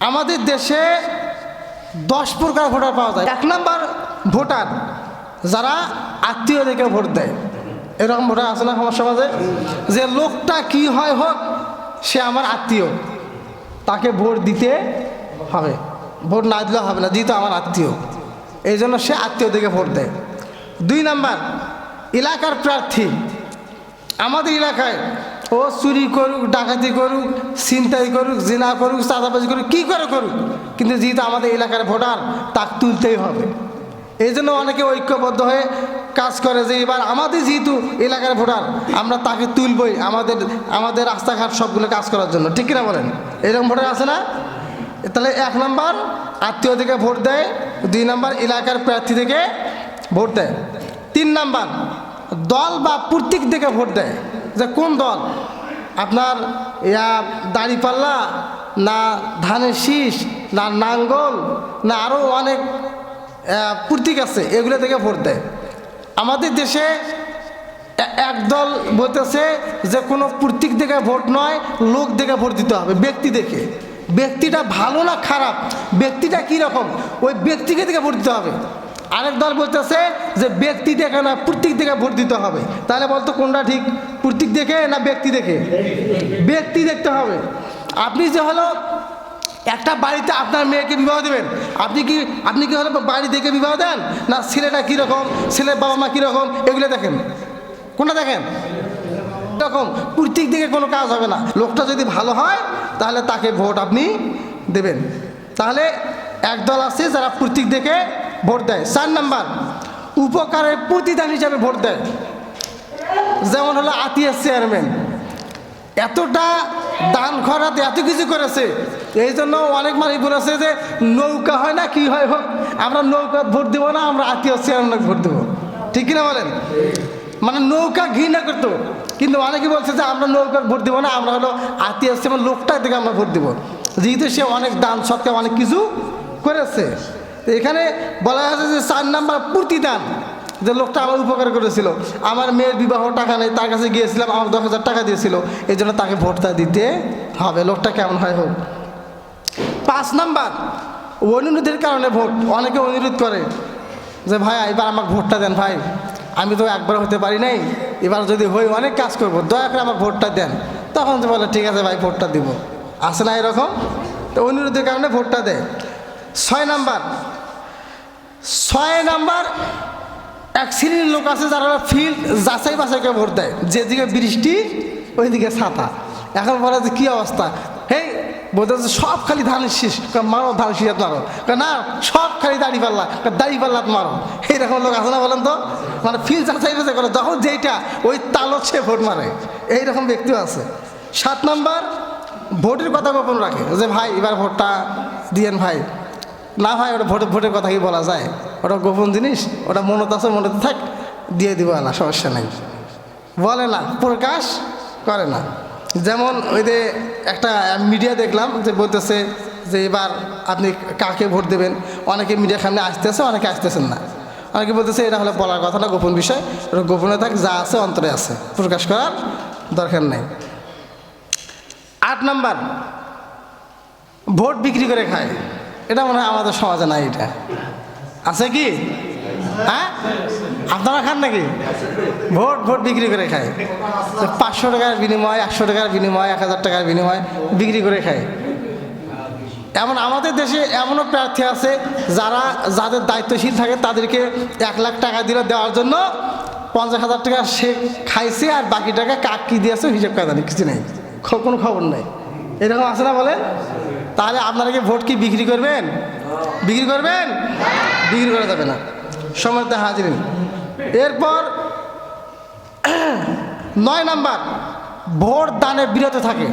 আমাদের দেশে দশ প্রকার ভোটার পাওয়া যায়। এক নম্বর ভোটার, যারা আত্মীয় দেখে ভোট দেয়। এরকম ভোটার আছে না আমার সমাজে? যে লোকটা কি হয় হোক, সে আমার আত্মীয়। তাকে ভোট দিতে হবে। ভোট না দিলে হবে না, যেহেতু আমার আত্মীয়। এই জন্য সে আত্মীয় দেখে ভোট দেয়। দুই নাম্বার, এলাকার প্রার্থী। আমাদের এলাকায় ও চুরি করুক, ডাকাতি করুক, ছিনতাই করুক, জিনা করুক, চাঁদাবাজি করুক, কী করে করুক? কিন্তু যেহেতু আমাদের এলাকার ভোটার, তাক তুলতেই হবে। এই জন্য অনেকে ঐক্যবদ্ধ হয়ে কাজ করে যে এবার আমাদের যেহেতু এলাকার ভোটার, আমরা তাকে তুলবই আমাদের আমাদের রাস্তাঘাট সবগুলো কাজ করার জন্য। ঠিক কিনা বলেন? এরকম ভোটার আছে না? তাহলে এক নম্বর আত্মীয় থেকে ভোট দেয়, দুই নম্বর এলাকার প্রার্থী থেকে ভোট দেয়। তিন নাম্বার দল বা প্রতীক থেকে ভোট দেয়। যে কোন দল? আপনার ইয়া দাড়িপাল্লা না ধানের শীষ, না নাঙ্গল, না আরও অনেক প্রতীক আছে, এগুলো থেকে ভোট দেয়। আমাদের দেশে একদল বলতেছে যে কোনো প্রতীক দেখে ভোট নয়, লোক দেখে ভোট দিতে হবে, ব্যক্তি দেখে ব্যক্তিটা ভালো না খারাপ? ব্যক্তিটা কীরকম ওই ব্যক্তিকে দেখে ভোট দিতে হবে। আরেক দল বলতেছে যে ব্যক্তি দেখে না প্রতীক দেখে ভোট দিতে হবে। তাহলে বলতো কোনটা ঠিক? প্রতীক দেখে না ব্যক্তি দেখে? ব্যক্তি দেখতে হবে। আপনি যে হলো একটা বাড়িতে আপনার মেয়েকে বিবাহ দেবেন, আপনি কি আপনি কি হলো বাড়ি দেখে বিবাহ দেন? না ছেলেটা কীরকম, ছেলের বাবা মা কীরকম, এগুলো দেখেন। কোনটা দেখেন? এরকম প্রতীক দিকে কোনো কাজ হবে না। লোকটা যদি ভালো হয়, তাহলে তাকে ভোট আপনি দেবেন। তাহলে একদল আছে যারা প্রতীক দেখে ভোট দেয়। চার নাম্বার, উপকারের প্রতিদান হিসাবে ভোট দেয়। যেমন হলো আতিয়ার চেয়ারম্যান এতটা দান খরাত, এত কিছু করেছে। এই জন্য অনেক মানুষ বলেছে যে, নৌকা হয় না, কি হয় হোক, আমরা নৌকা ভোট দেবো না, আমরা আত্মীয় চেয়ারম্যান ভোট দেবো। ঠিক কিনা বলেন? মানে নৌকা ঘৃণা করতো। কিন্তু অনেকে বলছে যে, আমরা নৌকার ভোট দেবো না, আমরা হলো আত্মীয় চেয়ারম্যান লোকটা থেকে আমরা ভোট দেবো। যেহেতু সে অনেক দান সত্ত্বে অনেক কিছু করেছে। এখানে বলা হয়েছে যে, চার নাম্বার প্রতিদান। যে লোকটা আমার উপকার করেছিল। আমার মেয়ের বিবাহ টাকা নেই, তার কাছে গিয়েছিলাম, আমার দশ হাজার টাকা দিয়েছিল। এই জন্য তাকে ভোটটা দিতে হবে। লোকটা কেমন হয় হোক। পাঁচ নাম্বার, অনুরোধের কারণে ভোট। অনেকে অনুরোধ করে যে, ভাই, এবার আমাকে ভোটটা দেন ভাই। আমি তো একবার হতে পারি নাই। এবার যদি হই, অনেক কাজ করব। দয়া করে আমাকে ভোটটা দেন। তখন তো বলে, ঠিক আছে ভাই, ভোটটা দিব। আসে না এরকম? তো অনুরোধের কারণে ভোটটা দেয়। ছয় নাম্বার ছয় নাম্বার এক শ্রেণির লোক আছে যারা ফিল্ড যাচাই বাছাই করে ভোট দেয়। যেদিকে বৃষ্টি, ওইদিকে ছাতা। এখন বলে যে কী অবস্থা? হেই বলতেছে সব খালি ধানের শীষ। মারো ধান শীষ মারো। না, সব খালি দাড়ি পাল্লা। দাড়ি পাল্লাত মারো। এইরকম লোক আছে না বলেন তো? মানে ফিল্ড যাচাই বাছাই করে। যখন যেইটা, ওই তালত সে ভোট মারে। এইরকম ব্যক্তিও আছে। সাত নাম্বার, ভোটের কথা গোপন রাখে। যে ভাই, এবার ভোটটা দিয়েন ভাই। না ভাই, ওটা ভোটের ভোটের কথা কি বলা যায়? ওটা গোপন জিনিস? ওটা মনত আছে, মনেতে থাক, দিয়ে দিব না, সমস্যা নেই। বলে না, প্রকাশ করে না। যেমন ওই যে একটা মিডিয়া দেখলাম যে বলতেছে যে এবার আপনি কাকে ভোট দেবেন? অনেকে মিডিয়ার সামনে আসতেছে, অনেকে আসতেছেন না। অনেকে বলতেছে, এটা হলে বলার কথা না, গোপন বিষয়। ওটা গোপনে থাক, যা আছে অন্তরে আছে। প্রকাশ করার দরকার নেই। আট নাম্বার, ভোট বিক্রি করে খায়। এটা মনে হয় আমাদের সমাজে নাই এটা। আছে কি? হ্যাঁ? আপনারা খান নাকি? ভোট ভোট বিক্রি করে খায়। পাঁচশো টাকার বিনিময়, একশো টাকার বিনিময়, এক হাজার টাকার বিনিময় বিক্রি করে খায়। এমন আমাদের দেশে এমনও প্রার্থী আছে যারা, যাদের দায়িত্বশীল থাকে তাদেরকে এক লাখ টাকা দিলে দেওয়ার জন্য পঞ্চাশ হাজার টাকা সে খাইছে আর বাকি টাকা কাক কী দিয়েছে হিসেব করে জানি, কিছু নেই। কোনো খবর নেই। এরকম আছে না বলে? তাহলে আপনারা কি ভোট কি বিক্রি করবেন? বিক্রি করবেন? বিক্রি করা যাবে না। সময়তে হাজিরিন এরপর নয় নাম্বার, ভোট দানে বিরত থাকে।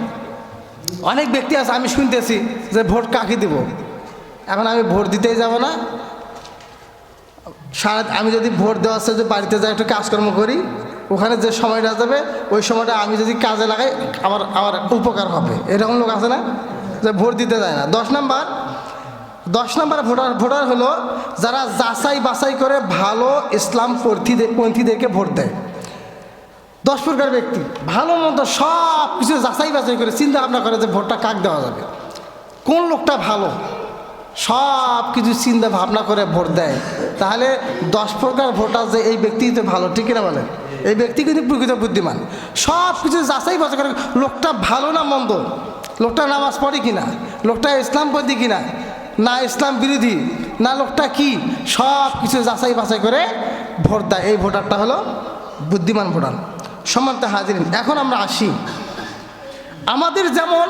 অনেক ব্যক্তি আছে, আমি শুনতেছি যে ভোট কাকে দিব? এখন আমি ভোট দিতেই যাব না। সারা আমি যদি ভোট দেওয়ার সাথে বাড়িতে যাই, একটু কাজকর্ম করি, ওখানে যে সময়টা যাবে, ওই সময়টা আমি যদি কাজে লাগাই, আমার আমার উপকার হবে। এরকম লোক আছে না? যে ভোট দিতে যায় না। দশ নাম্বার দশ নাম্বার ভোটার ভোটার হলো যারা যাচাই বাছাই করে ভালো ইসলাম পন্থীদের পন্থীদেরকে ভোট দেয়। দশ প্রকার ব্যক্তি। ভালো মন্দ সব কিছু যাচাই বাছাই করে চিন্তা ভাবনা করে যে ভোটটা কাক দেওয়া যাবে। কোন লোকটা ভালো? সব কিছু চিন্তা ভাবনা করে ভোট দেয়। তাহলে দশ প্রকার ভোটার যে এই ব্যক্তি তো ভালো, ঠিক না বলেন? এই ব্যক্তি কিন্তু প্রকৃত বুদ্ধিমান। সব কিছু যাচাই বাছাই করে লোকটা ভালো না মন্দ? লোকটা নামাজ পড়ে কিনা? লোকটা ইসলাম পদ্ধি কিনা? না ইসলাম বিরোধী? না লোকটা কি? সব কিছু যাচাই বাছাই করে ভোট দেয়। এই ভোটারটা হলো বুদ্ধিমান ভোটার। সমান্ত হাজির এখন আমরা আসি। আমাদের যেমন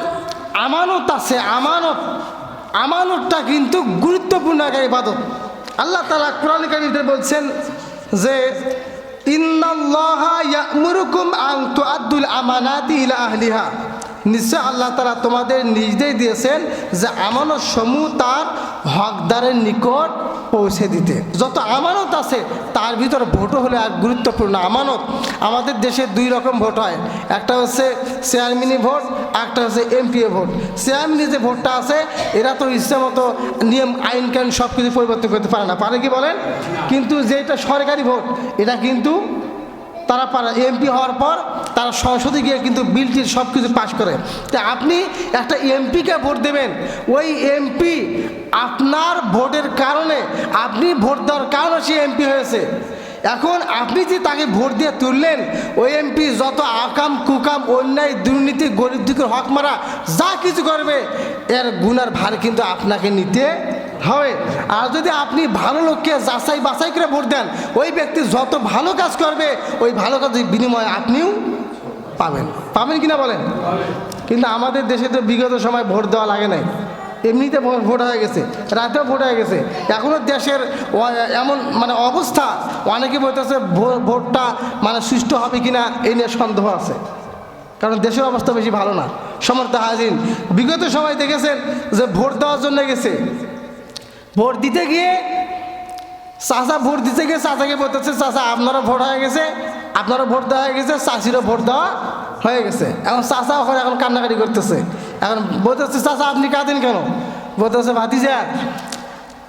আমানত আছে, আমানত, আমানতটা কিন্তু গুরুত্বপূর্ণ একটা ইবাদত। আল্লাহ তালা কোরআন বলছেন যে, ইন্নাল্লাহা ইয়ামুরুকুম আন তুআদ্দুল আমানাতি ইলা আহলিহা। নিশ্চয় আল্লাহ তারা তোমাদের নিজেই দিয়েছেন যে আমানত সমূহ তার হকদারের নিকট পৌঁছে দিতে। যত আমানত আছে, তার ভিতর ভোটও হলো এক গুরুত্বপূর্ণ আমানত। আমাদের দেশে দুই রকম ভোট হয়। একটা হচ্ছে চেয়ারম্যানি ভোট একটা হচ্ছে এমপিএ ভোট। চেয়ারম্যানি যে ভোটটা আছে, এরা তো ইচ্ছে মতো নিয়ম, আইন, কানুন সব কিছু পরিবর্তন করতে পারে না। পারে কি বলেন? কিন্তু যেটা সরকারি ভোট, এটা কিন্তু তারা এমপি হওয়ার পর তারা সংসদে গিয়ে কিন্তু বিলটির সব কিছু পাশ করে। তা আপনি একটা এমপিকে ভোট দেবেন, ওই এমপি আপনার ভোটের কারণে, আপনি ভোট দেওয়ার কারণে সে এমপি হয়েছে। এখন আপনি যে তাকে ভোট দিয়ে তুললেন, ওই এমপি যত আকাম, কুকাম, অন্যায়, দুর্নীতি, গরিব দুঃখের হক মারা, যা কিছু করবে, এর গুনার ভার কিন্তু আপনাকে নিতে হবে আর যদি আপনি ভালো লোককে যাচাই বাছাই করে ভোট দেন, ওই ব্যক্তি যত ভালো কাজ করবে, ওই ভালো কাজের বিনিময়ে আপনিও পাবেন। পাবেন কিনা বলেন? কিন্তু আমাদের দেশে তো বিগত সময় ভোট দেওয়া লাগে নাই। এমনিতে ভোট হয়ে গেছে, রাতেও ভোট হয়ে গেছে। এখনও দেশের এমন মানে অবস্থা, অনেকে বলতেছে ভোটটা মানে সুষ্ঠু হবে কিনা এই নিয়ে সন্দেহ আছে। কারণ দেশের অবস্থা বেশি ভালো না। সমর্থ হাজিন বিগত সময় দেখেছেন যে ভোট দেওয়ার জন্য গেছে। ভোট দিতে গিয়ে চাচা ভোট দিতে গিয়ে চাচাকে বলতেছে, চাচা, আপনারও ভোট হয়ে গেছে, আপনারও ভোট দেওয়া হয়ে গেছে চাষিরও ভোট দেওয়া হয়ে গেছে। এখন চাচা ওখানে এখন কান্নাকাটি করতেছে। এখন বলতেছে, চাচা, আপনি কাঁদেন কেন? বলতেছে, ভাতিজা,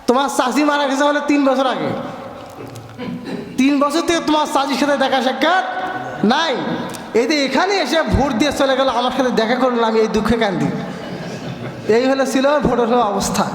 তোমার চাষি মারা গেছে হলে তিন বছর আগে। তিন বছর থেকে তোমার চাষির সাথে দেখা সাক্ষাৎ নাই। এই যে এখানে এসে ভোট দিয়ে চলে গেল, আমার সাথে দেখা করল আমি এই দুঃখে কান্দি। এই হলো ছিল ভোটের অবস্থা।